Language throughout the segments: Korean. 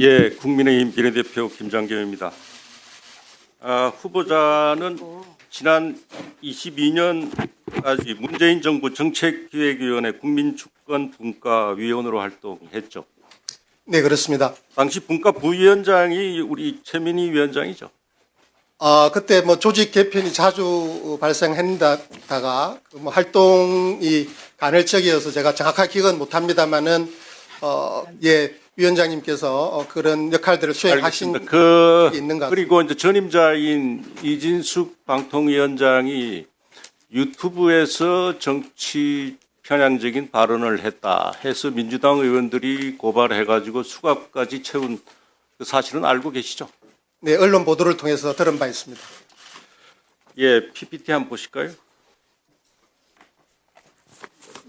예, 국민의힘 비례대표 김장겸입니다. 아, 후보자는 지난 22년까지 문재인 정부 정책기획위원회 국민주권분과위원으로 활동했죠. 네, 그렇습니다. 당시 분과 부위원장이 우리 최민희 위원장이죠. 아, 그때 뭐 조직 개편이 자주 발생했다가 그뭐 활동이 간헐적이어서 제가 정확하게 기억은 못 합니다만은 어, 예, 위원장님께서 어, 그런 역할들을 수행하신 알겠습니다. 그게 있는 것 그리고 이제 전임자인 이진숙 방통위원장이 유튜브에서 정치 편향적인 발언을 했다 해서 민주당 의원들이 고발해가지고 수갑까지 채운 그 사실은 알고 계시죠? 네, 언론 보도를 통해서 들은 바 있습니다. 예, PPT 한번 보실까요?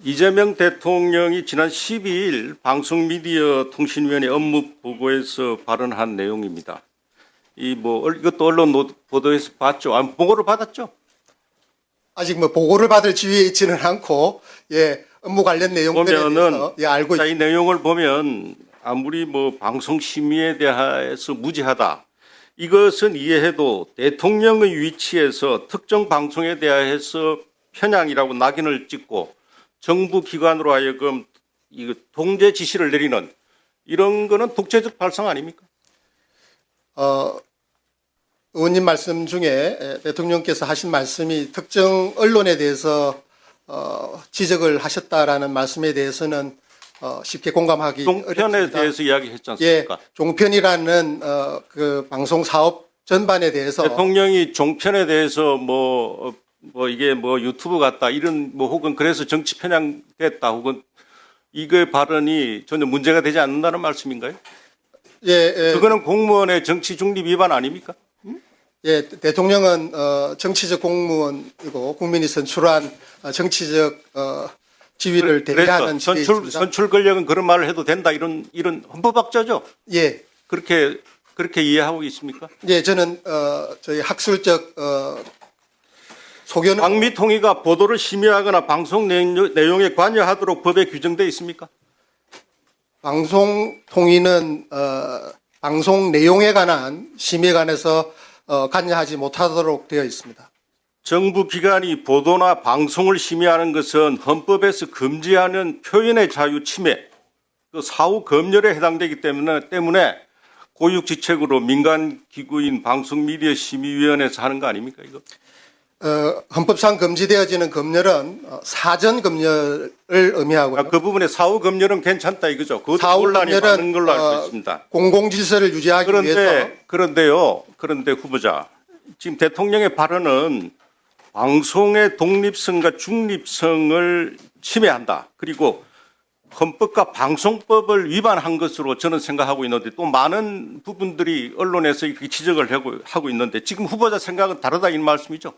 이재명 대통령이 지난 12일 방송미디어 통신위원회 업무 보고에서 발언한 내용입니다. 이 뭐 이것도 언론 노- 보도에서 봤죠? 아, 보고를 받았죠? 아직 뭐 보고를 받을 지위에 있지는 않고 예, 업무 관련 내용들에 보면은 예, 알고 자, 있이 내용을 보면 아무리 뭐 방송 심의에 대해서 무지하다. 이것은 이해해도 대통령의 위치에서 특정 방송에 대해서 편향이라고 낙인을 찍고 정부 기관으로 하여금 이거 통제 지시를 내리는 이런 거는 독재적 발상 아닙니까? 어, 의원님 말씀 중에 에, 대통령께서 하신 말씀이 특정 언론에 대해서 어, 지적을 하셨다라는 말씀에 대해서는 어, 쉽게 공감하기 종편에 어렵습니다. 대해서 이야기했지 예, 않습니까? 종편이라는 어, 그 방송 사업 전반에 대해서 대통령이 종편에 대해서 뭐, 어, 뭐 이게 뭐 유튜브 같다 이런 뭐 혹은 그래서 정치 편향됐다 혹은 이거 발언이 전혀 문제가 되지 않는다는 말씀인가요? 예, 예, 그거는 공무원의 정치 중립 위반 아닙니까? 예, 대통령은 어, 정치적 공무원이고 국민이 선출한 어, 정치적 어, 지위를 대리하는 선출. 선출 권력은 그런 말을 해도 된다 이런 이런 헌법학자죠. 예, 그렇게 그렇게 이해하고 있습니까? 예, 저는 어, 저희 학술적 어, 소견은 방미통위가 보도를 심의하거나 방송 내용- 내용에 관여하도록 법에 규정돼 있습니까? 방송 통위는 어, 방송 내용에 관한 심의에 관해서 어, 관여하지 못하도록 되어 있습니다. 정부 기관이 보도나 방송을 심의하는 것은 헌법에서 금지하는 표현의 자유 침해, 그 사후 검열에 해당되기 때문에 때문에 고육지책으로 민간 기구인 방송미디어 심의위원회에서 하는 거 아닙니까 이거? 어, 헌법상 금지되어지는 검열은 어, 사전 검열을 의미하고요. 아, 그 부분에 사후 검열은 괜찮다 이거죠. 그것도 사후 논란이 검열은, 많은 걸로 알고 어, 있습니다. 공공 질서를 유지하기 위해서 그런데 그런데요. 그런데 후보자 지금 대통령의 발언은 방송의 독립성과 중립성을 침해한다. 그리고 헌법과 방송법을 위반한 것으로 저는 생각하고 있는데 또 많은 부분들이 언론에서 이렇게 지적을 하고, 하고 있는데 지금 후보자 생각은 다르다 이 말씀이죠.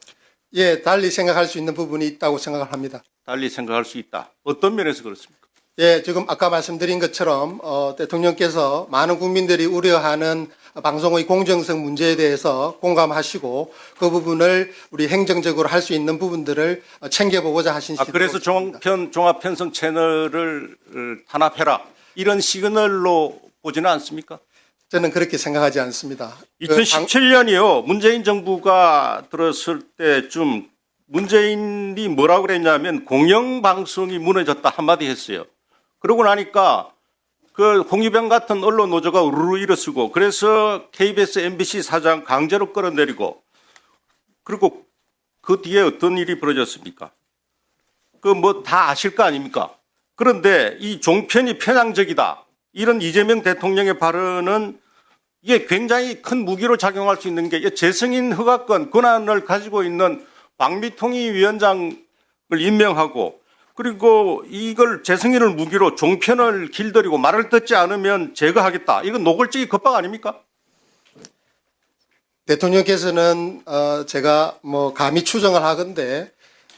예, 달리 생각할 수 있는 부분이 있다고 생각을 합니다. 달리 생각할 수 있다. 어떤 면에서 그렇습니까? 예, 지금 아까 말씀드린 것처럼 어, 대통령께서 많은 국민들이 우려하는 방송의 공정성 문제에 대해서 공감하시고 그 부분을 우리 행정적으로 할 수 있는 부분들을 어, 챙겨보고자 하신 아, 시도 그래서 종편 종합 편성 채널을 어, 탄압해라 이런 시그널로 보지는 않습니까? 저는 그렇게 생각하지 않습니다. 그 방- 2017년이요. 문재인 정부가 들었을 때좀 문재인이 뭐라고 그랬냐면 공영방송이 무너졌다 한마디 했어요. 그러고 나니까 그 홍위병 같은 언론 노조가 우르르 일어서고 그래서 KBS, MBC 사장 강제로 끌어내리고 그리고 그 뒤에 어떤 일이 벌어졌습니까? 그 뭐 다 아실 거 아닙니까? 그런데 이 종편이 편향적이다. 이런 이재명 대통령의 발언은 이게 굉장히 큰 무기로 작용할 수 있는 게 재승인 허가권 권한을 가지고 있는 방미통위 위원장을 임명하고 그리고 이걸 재승인을 무기로 종편을 길들이고 말을 듣지 않으면 제거하겠다. 이건 노골적인 겁박 아닙니까? 대통령께서는 어, 제가 뭐 감히 추정을 하건데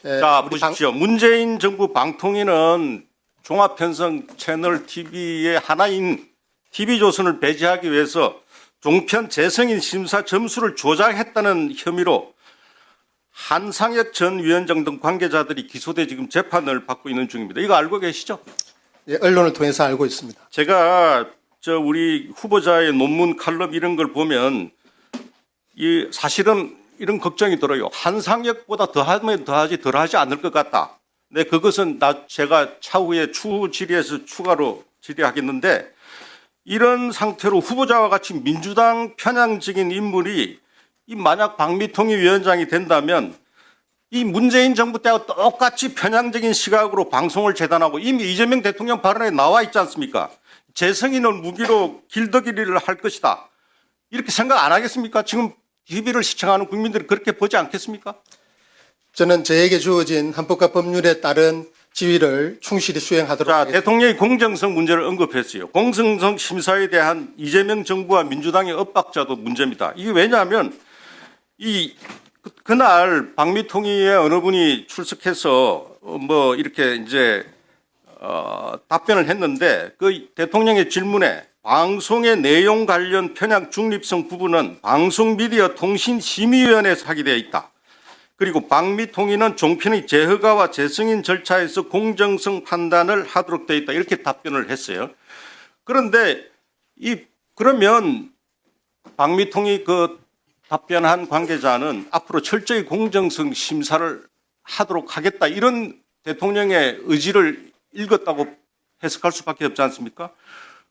에, 자, 보십시오. 문재인 정부 방통위는 종합편성 채널 TV의 하나인 TV조선을 배제하기 위해서 종편 재승인 심사 점수를 조작했다는 혐의로 한상혁 전 위원장 등 관계자들이 기소돼 지금 재판을 받고 있는 중입니다. 이거 알고 계시죠? 예, 언론을 통해서 알고 있습니다. 제가 저 우리 후보자의 논문 칼럼 이런 걸 보면 이 사실은 이런 걱정이 들어요. 한상혁보다 더하면 더하지 덜하지 않을 것 같다. 네, 그것은 나 제가 차후에 추후 질의에서 추가로 질의하겠는데 이런 상태로 후보자와 같이 민주당 편향적인 인물이 이 만약 박미통이 위원장이 된다면 이 문재인 정부 때와 똑같이 편향적인 시각으로 방송을 재단하고 이미 이재명 대통령 발언에 나와 있지 않습니까? 재성인을 무기로 길더기리를 할 것이다. 이렇게 생각 안 하겠습니까? 지금 TV를 시청하는 국민들이 그렇게 보지 않겠습니까? 저는 저에게 주어진 헌법과 법률에 따른 지위를 충실히 수행하도록 자, 하겠습니다. 대통령이 공정성 문제를 언급했어요. 공정성 심사에 대한 이재명 정부와 민주당의 엇박자도 문제입니다. 이게 왜냐하면 이 그- 그날 박미통위의 어느 분이 출석해서 어, 뭐 이렇게 이제 어, 답변을 했는데 그 대통령의 질문에 방송의 내용 관련 편향 중립성 부분은 방송미디어 통신심의위원회에서 하게 되어 있다. 그리고 박미통위는 종편의 재허가와 재승인 절차에서 공정성 판단을 하도록 되어 있다. 이렇게 답변을 했어요. 그런데 이 그러면 박미통위 그 답변한 관계자는 앞으로 철저히 공정성 심사를 하도록 하겠다. 이런 대통령의 의지를 읽었다고 해석할 수밖에 없지 않습니까?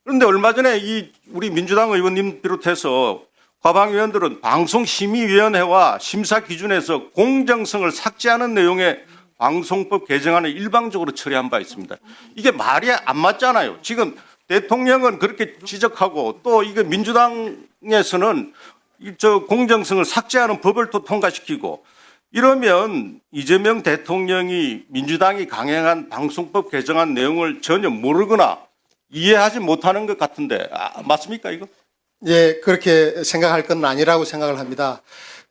그런데 얼마 전에 이 우리 민주당 의원님 비롯해서 과방 의원들은 방송심의위원회와 심사 기준에서 공정성을 삭제하는 내용의 방송법 개정안을 일방적으로 처리한 바 있습니다. 이게 말이 안 맞잖아요. 지금 대통령은 그렇게 지적하고 또 이게 민주당에서는 이저 공정성을 삭제하는 법을 또 통과시키고 이러면 이재명 대통령이 민주당이 강행한 방송법 개정안 내용을 전혀 모르거나 이해하지 못하는 것 같은데 아, 맞습니까 이거? 예, 그렇게 생각할 건 아니라고 생각을 합니다.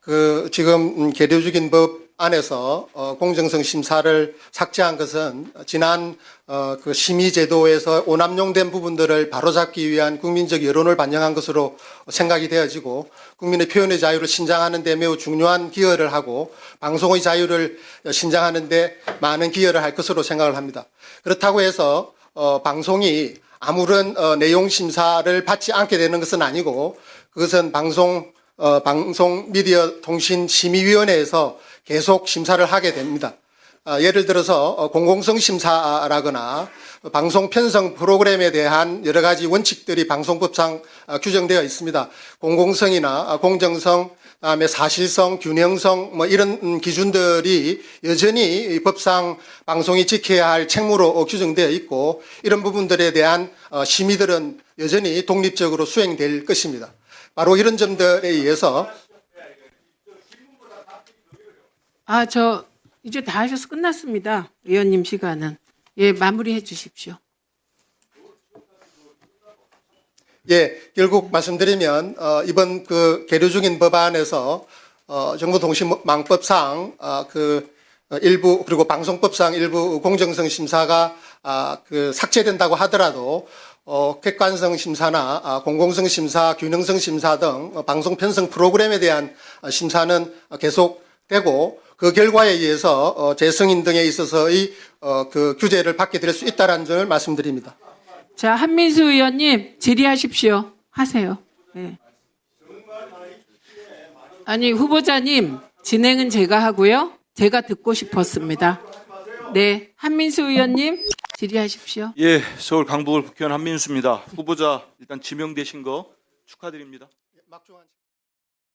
그 지금 음, 계류 중인 법 안에서 어, 공정성 심사를 삭제한 것은 지난 어, 그 심의 제도에서 오남용된 부분들을 바로잡기 위한 국민적 여론을 반영한 것으로 생각이 되어지고 국민의 표현의 자유를 신장하는 데 매우 중요한 기여를 하고 방송의 자유를 신장하는 데 많은 기여를 할 것으로 생각을 합니다. 그렇다고 해서 어, 방송이 아무런 어, 내용 심사를 받지 않게 되는 것은 아니고 그것은 방송 어, 방송 미디어 통신 심의위원회에서 계속 심사를 하게 됩니다. 아, 예를 들어서 어, 공공성 심사라거나 방송 편성 프로그램에 대한 여러 가지 원칙들이 방송법상 아, 규정되어 있습니다. 공공성이나 아, 공정성, 그다음에 사실성, 균형성 뭐 이런 음, 기준들이 여전히 이 법상 방송이 지켜야 할 책무로 어, 규정되어 있고 이런 부분들에 대한 어, 심의들은 여전히 독립적으로 수행될 것입니다. 바로 이런 점들에 의해서 아, 저 이제 다 하셔서 끝났습니다. 의원님 시간은. 예, 마무리해 주십시오. 예, 결국 말씀드리면 어, 이번 그 계류 중인 법안에서 어, 정보통신망법상 어, 그 어, 일부 그리고 방송법상 일부 공정성 심사가 아, 그 삭제된다고 하더라도 어, 객관성 심사나 아, 공공성 심사, 균형성 심사 등 어, 방송 편성 프로그램에 대한 어, 심사는 어, 계속되고 그 결과에 의해서 어, 재승인 등에 있어서의 어, 그 규제를 받게 될 수 있다는 점을 말씀드립니다. 자, 한민수 의원님 질의하십시오. 하세요. 예. 아니, 후보자님, 진행은 제가 하고요. 제가 듣고 싶었습니다. 네, 한민수 의원님 질의하십시오. 예, 서울 강북을 국회의원 한민수입니다. 후보자 일단 지명되신 거 축하드립니다. 막중한